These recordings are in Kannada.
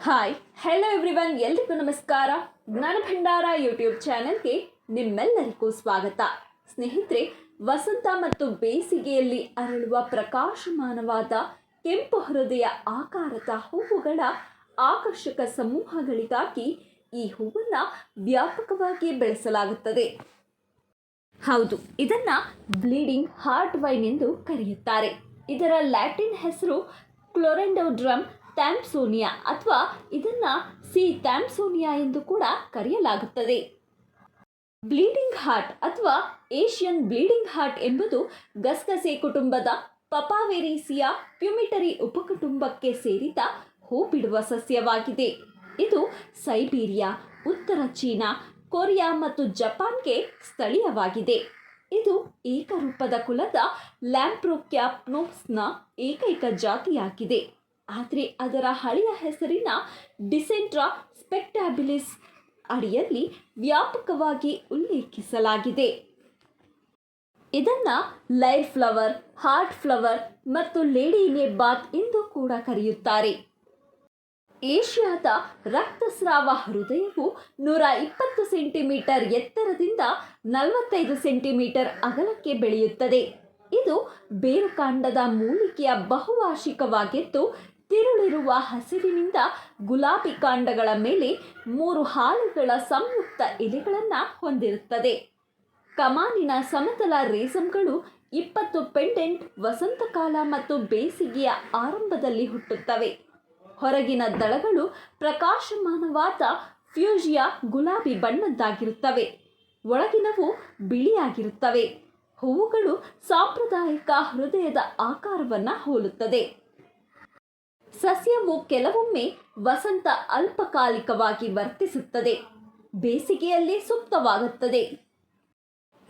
ಹಾಯ್ ಹೆಲೋ ಎವ್ರಿವನ್ ಎಲ್ರಿಗೂ ನಮಸ್ಕಾರ. ಜ್ಞಾನ ಭಂಡಾರ ಯೂಟ್ಯೂಬ್ ಚಾನೆಲ್ಗೆ ನಿಮ್ಮೆಲ್ಲರಿಗೂ ಸ್ವಾಗತ. ಸ್ನೇಹಿತರೆ, ವಸಂತ ಮತ್ತು ಬೇಸಿಗೆಯಲ್ಲಿ ಅರಳುವ ಪ್ರಕಾಶಮಾನವಾದ ಕೆಂಪು ಹೃದಯ ಆಕಾರದ ಹೂವುಗಳ ಆಕರ್ಷಕ ಸಮೂಹಗಳಿಗಾಗಿ ಈ ಹೂವನ್ನು ವ್ಯಾಪಕವಾಗಿ ಬೆಳೆಸಲಾಗುತ್ತದೆ. ಹೌದು, ಇದನ್ನು ಬ್ಲೀಡಿಂಗ್ ಹಾರ್ಟ್ ವೈನ್ ಎಂದು ಕರೆಯುತ್ತಾರೆ. ಇದರ ಲ್ಯಾಟಿನ್ ಹೆಸರು ಕ್ಲೊರೆಂಡೋಡ್ರಮ್ ಟ್ಯಾಂಪ್ಸೋನಿಯಾ ಅಥವಾ ಇದನ್ನ ಸಿ ಟ್ಯಾಂಪ್ಸೋನಿಯಾ ಎಂದು ಕೂಡ ಕರೆಯಲಾಗುತ್ತದೆ. ಬ್ಲೀಡಿಂಗ್ ಹಾರ್ಟ್ ಅಥವಾ ಏಷ್ಯನ್ ಬ್ಲೀಡಿಂಗ್ ಹಾರ್ಟ್ ಎಂಬುದು ಗಸಗಸೆ ಕುಟುಂಬದ ಪಪಾವೆರೀಸಿಯಾ ಪ್ಯುಮಿಟರಿ ಉಪಕುಟುಂಬಕ್ಕೆ ಸೇರಿದ ಹೂ ಬಿಡುವ ಸಸ್ಯವಾಗಿದೆ. ಇದು ಸೈಬೀರಿಯಾ, ಉತ್ತರ ಚೀನಾ, ಕೊರಿಯಾ ಮತ್ತು ಜಪಾನ್ಗೆ ಸ್ಥಳೀಯವಾಗಿದೆ. ಇದು ಏಕರೂಪದ ಕುಲದ ಲ್ಯಾಂಪ್ರೋಕ್ಯಾಪ್ನೋಸ್ನ ಏಕೈಕ ಜಾತಿಯಾಗಿದೆ. ಆದರೆ ಅದರ ಹಳೆಯ ಹೆಸರಿನ ಡಿಸೆಂಟ್ರಾ ಸ್ಪೆಕ್ಟಾಬಿಲಿಸ್ ಅಡಿಯಲ್ಲಿ ವ್ಯಾಪಕವಾಗಿ ಉಲ್ಲೇಖಿಸಲಾಗಿದೆ. ಇದನ್ನು ಲೈಫ್ ಫ್ಲವರ್, ಹಾರ್ಟ್ ಫ್ಲವರ್ ಮತ್ತು ಲೇಡಿ ಬಾತ್ ಎಂದು ಕೂಡ ಕರೆಯುತ್ತಾರೆ. ಏಷ್ಯಾದ ರಕ್ತಸ್ರಾವ ಹೃದಯವು ನೂರ ಇಪ್ಪತ್ತು ಸೆಂಟಿಮೀಟರ್ ಎತ್ತರದಿಂದ ನಲವತ್ತೈದು ಸೆಂಟಿಮೀಟರ್ ಅಗಲಕ್ಕೆ ಬೆಳೆಯುತ್ತದೆ. ಇದು ಬೇರುಕಾಂಡದ ಮೂಲಿಕೆಯ ಬಹುವಾರ್ಷಿಕವಾಗಿದ್ದು ತಿರುಳಿರುವ ಹಸಿರಿನಿಂದ ಗುಲಾಬಿ ಕಾಂಡಗಳ ಮೇಲೆ ಮೂರು ಹಾಲುಗಳ ಸಂಯುಕ್ತ ಎಲೆಗಳನ್ನು ಹೊಂದಿರುತ್ತದೆ. ಕಮಾನಿನ ಸಮತಲ ರೇಸಮ್ಗಳು ಇಪ್ಪತ್ತು ಪೆಂಡೆಂಟ್ ವಸಂತಕಾಲ ಮತ್ತು ಬೇಸಿಗೆಯ ಆರಂಭದಲ್ಲಿ ಹುಟ್ಟುತ್ತವೆ. ಹೊರಗಿನ ದಳಗಳು ಪ್ರಕಾಶಮಾನವಾದ ಫ್ಯೂಜಿಯಾ ಗುಲಾಬಿ ಬಣ್ಣದ್ದಾಗಿರುತ್ತವೆ. ಒಳಗಿನವು ಬಿಳಿಯಾಗಿರುತ್ತವೆ. ಹೂವುಗಳು ಸಾಂಪ್ರದಾಯಿಕ ಹೃದಯದ ಆಕಾರವನ್ನು ಹೋಲುತ್ತದೆ. ಸಸ್ಯವು ಕೆಲವೊಮ್ಮೆ ವಸಂತ ಅಲ್ಪಕಾಲಿಕವಾಗಿ ವರ್ತಿಸುತ್ತದೆ. ಬೇಸಿಗೆಯಲ್ಲಿ ಸುಪ್ತವಾಗುತ್ತದೆ.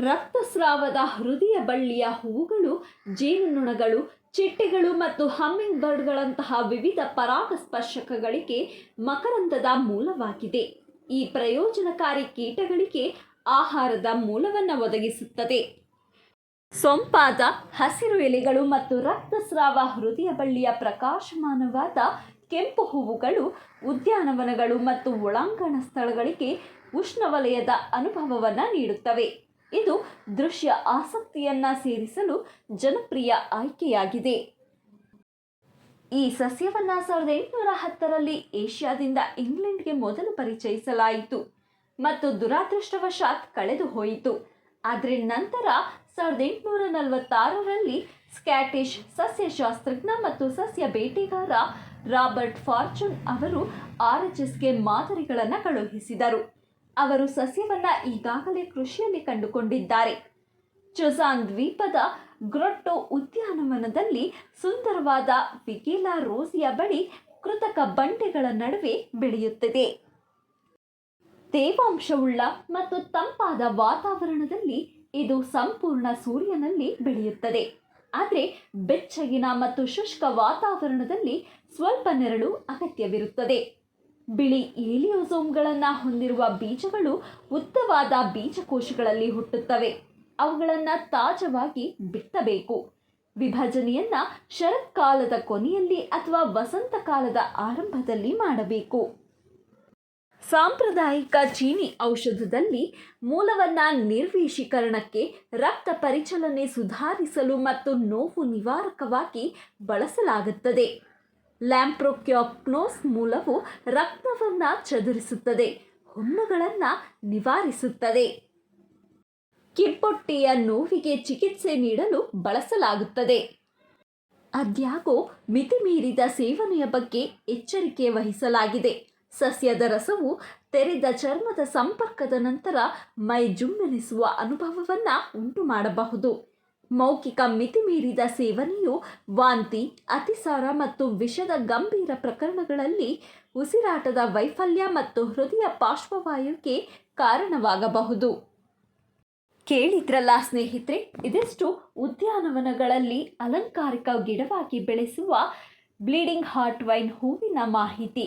ರಕ್ತಸ್ರಾವದ ಹೃದಯ ಬಳ್ಳಿಯ ಹೂವುಗಳು, ಜೇನುನೊಣಗಳು, ಚಿಟ್ಟೆಗಳು ಮತ್ತು ಹಮ್ಮಿಂಗ್ ಬರ್ಡ್ಗಳಂತಹ ವಿವಿಧ ಪರಾಗಸ್ಪರ್ಶಕಗಳಿಗೆ ಮಕರಂದದ ಮೂಲವಾಗಿದೆ. ಈ ಪ್ರಯೋಜನಕಾರಿ ಕೀಟಗಳಿಗೆ ಆಹಾರದ ಮೂಲವನ್ನು ಒದಗಿಸುತ್ತದೆ. ಸೊಂಪಾದ ಹಸಿರು ಎಲೆಗಳು ಮತ್ತು ರಕ್ತಸ್ರಾವ ಹೃದಯ ಬಳ್ಳಿಯ ಪ್ರಕಾಶಮಾನವಾದ ಕೆಂಪು ಹೂವುಗಳು, ಉದ್ಯಾನವನಗಳು ಮತ್ತು ಒಳಾಂಗಣ ಸ್ಥಳಗಳಿಗೆ ಉಷ್ಣವಲಯದ ಅನುಭವವನ್ನು ನೀಡುತ್ತವೆ. ಇದು ದೃಶ್ಯ ಆಸಕ್ತಿಯನ್ನ ಸೇರಿಸಲು ಜನಪ್ರಿಯ ಆಯ್ಕೆಯಾಗಿದೆ. ಈ ಸಸ್ಯವನ್ನ ಸಾವಿರದ ಎಂಟುನೂರ ಹತ್ತರಲ್ಲಿ ಏಷ್ಯಾದಿಂದ ಇಂಗ್ಲೆಂಡ್ಗೆ ಮೊದಲು ಪರಿಚಯಿಸಲಾಯಿತು ಮತ್ತು ದುರಾದೃಷ್ಟವಶಾತ್ ಕಳೆದು ಹೋಯಿತು ಆದರೆ ನಂತರ ಸಾವಿರದ ಎಂಟುನೂರ ನಲವತ್ತಾರರಲ್ಲಿ ಸ್ಕ್ಯಾಟಿಷ್ ಸಸ್ಯಶಾಸ್ತ್ರಜ್ಞ ಮತ್ತು ಸಸ್ಯ ಬೇಟೆಗಾರ ರಾಬರ್ಟ್ ಫಾರ್ಚುನ್ ಅವರು ಆರ್ ಎಚ್ ಎಸ್ಗೆ ಮಾದರಿಗಳನ್ನು ಕಳುಹಿಸಿದರು. ಅವರು ಸಸ್ಯವನ್ನು ಈಗಾಗಲೇ ಕೃಷಿಯಲ್ಲಿ ಕಂಡುಕೊಂಡಿದ್ದಾರೆ. ಚೊಸಾನ್ ದ್ವೀಪದ ಗ್ರೊಟ್ಟೋ ಉದ್ಯಾನವನದಲ್ಲಿ ಸುಂದರವಾದ ವಿಕೇಲಾ ರೋಸಿಯ ಬಳಿ ಕೃತಕ ಬಂಡೆಗಳ ನಡುವೆ ಬೆಳೆಯುತ್ತದೆ. ತೇವಾಂಶವುಳ್ಳ ಮತ್ತು ತಂಪಾದ ವಾತಾವರಣದಲ್ಲಿ ಇದು ಸಂಪೂರ್ಣ ಸೂರ್ಯನಲ್ಲಿ ಬೆಳೆಯುತ್ತದೆ. ಆದರೆ ಬೆಚ್ಚಗಿನ ಮತ್ತು ಶುಷ್ಕ ವಾತಾವರಣದಲ್ಲಿ ಸ್ವಲ್ಪ ನೆರಳು ಅಗತ್ಯವಿರುತ್ತದೆ. ಬಿಳಿ ಏಲಿಯೋಸೋಮ್ಗಳನ್ನು ಹೊಂದಿರುವ ಬೀಜಗಳು ಉದ್ದವಾದ ಬೀಜಕೋಶಗಳಲ್ಲಿ ಹುಟ್ಟುತ್ತವೆ. ಅವುಗಳನ್ನು ತಾಜವಾಗಿ ಬಿತ್ತಬೇಕು. ವಿಭಜನೆಯನ್ನು ಶರತ್ಕಾಲದ ಕೊನೆಯಲ್ಲಿ ಅಥವಾ ವಸಂತಕಾಲದ ಆರಂಭದಲ್ಲಿ ಮಾಡಬೇಕು. ಸಾಂಪ್ರದಾಯಿಕ ಚೀನಿ ಔಷಧದಲ್ಲಿ ಮೂಲವನ್ನ ನಿರ್ವೀಶೀಕರಣಕ್ಕೆ ರಕ್ತ ಪರಿಚಲನೆ ಸುಧಾರಿಸಲು ಮತ್ತು ನೋವು ನಿವಾರಕವಾಗಿ ಬಳಸಲಾಗುತ್ತದೆ. ಲ್ಯಾಂಪ್ರೋಕ್ಯಾಪ್ನೋಸ್ ಮೂಲವು ರಕ್ತವನ್ನು ಚದುರಿಸುತ್ತದೆ ಹುಣ್ಣುಗಳನ್ನು ನಿವಾರಿಸುತ್ತದೆ. ಕಿಬ್ಬೊಟ್ಟೆಯ ನೋವಿಗೆ ಚಿಕಿತ್ಸೆ ನೀಡಲು ಬಳಸಲಾಗುತ್ತದೆ. ಅದ್ಯಾಗೋ ಮಿತಿಮೀರಿದ ಸೇವನೆಯ ಬಗ್ಗೆ ಎಚ್ಚರಿಕೆ ವಹಿಸಲಾಗಿದೆ. ಸಸ್ಯದ ರಸವು ತೆರೆದ ಚರ್ಮದ ಸಂಪರ್ಕದ ನಂತರ ಮೈ ಜುಮ್ಮೆನಿಸುವ ಅನುಭವವನ್ನು ಉಂಟು ಮಾಡಬಹುದು. ಮೌಖಿಕ ಮಿತಿಮೀರಿದ ಸೇವನೆಯು ವಾಂತಿ, ಅತಿಸಾರ ಮತ್ತು ವಿಷದ ಗಂಭೀರ ಪ್ರಕರಣಗಳಲ್ಲಿ ಉಸಿರಾಟದ ವೈಫಲ್ಯ ಮತ್ತು ಹೃದಯ ಪಾರ್ಶ್ವವಾಯುಕ್ಕೆ ಕಾರಣವಾಗಬಹುದು. ಕೇಳಿದ್ರಲ್ಲ ಸ್ನೇಹಿತರೆ, ಇದಿಷ್ಟು ಉದ್ಯಾನವನಗಳಲ್ಲಿ ಅಲಂಕಾರಿಕ ಗಿಡವಾಗಿ ಬೆಳೆಸುವ ಬ್ಲೀಡಿಂಗ್ ಹಾರ್ಟ್ ವೈನ್ ಹೂವಿನ ಮಾಹಿತಿ.